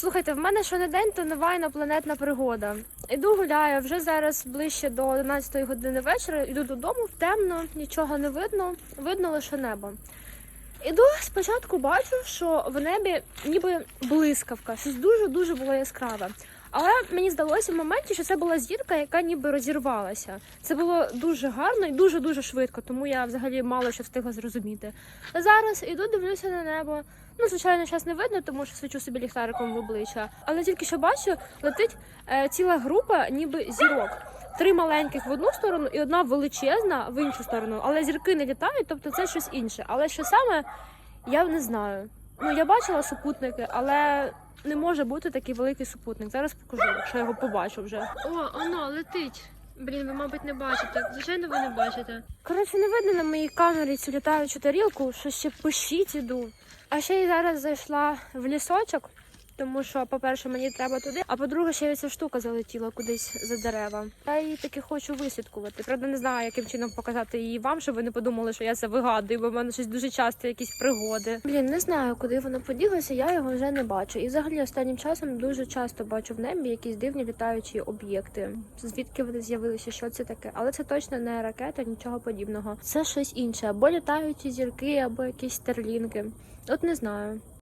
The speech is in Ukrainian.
Слухайте, в мене щонедень то нова інопланетна пригода. Іду гуляю, вже зараз ближче до 11 години вечора. Іду додому, темно, нічого не видно, видно лише небо. Іду спочатку бачу, що в небі ніби блискавка, щось дуже-дуже було яскраве. Але мені здалося в моменті, що це була зірка, яка ніби розірвалася. Це було дуже гарно і дуже-дуже швидко, тому я взагалі мало що встигла зрозуміти. Зараз іду, дивлюся на небо. Ну, звичайно, зараз не видно, тому що свічу собі ліхтариком в обличчя. Але тільки що бачу, летить е, ціла група, ніби зірок. Три маленьких в одну сторону і одна величезна в іншу сторону. Але зірки не літають, тобто це щось інше. Але що саме, я не знаю. Ну, я бачила супутники, але не може бути такий великий супутник. Зараз покажу, якщо я його побачу вже. О, воно летить. Блін, ви, мабуть, не бачите. Звичайно, ви не бачите. Коротше, не видно на моїй камері цю літаючу тарілку, що ще пишіть іду. А ще й зараз зайшла в лісочок, тому що, по-перше, мені треба туди, а по-друге, ще ця штука залетіла кудись за дерева. Я її таки хочу висвідкувати. Правда, не знаю, яким чином показати її вам, щоб ви не подумали, що я це вигадую, бо в мене щось дуже часто якісь пригоди. Блін, не знаю, куди воно поділося, я його вже не бачу. І взагалі останнім часом дуже часто бачу в небі якісь дивні літаючі об'єкти. Звідки вони з'явилися, що це таке? Але це точно не ракета, нічого подібного. Це щось інше, або літаючі зірки, або якісь стерлінки. От не знаю.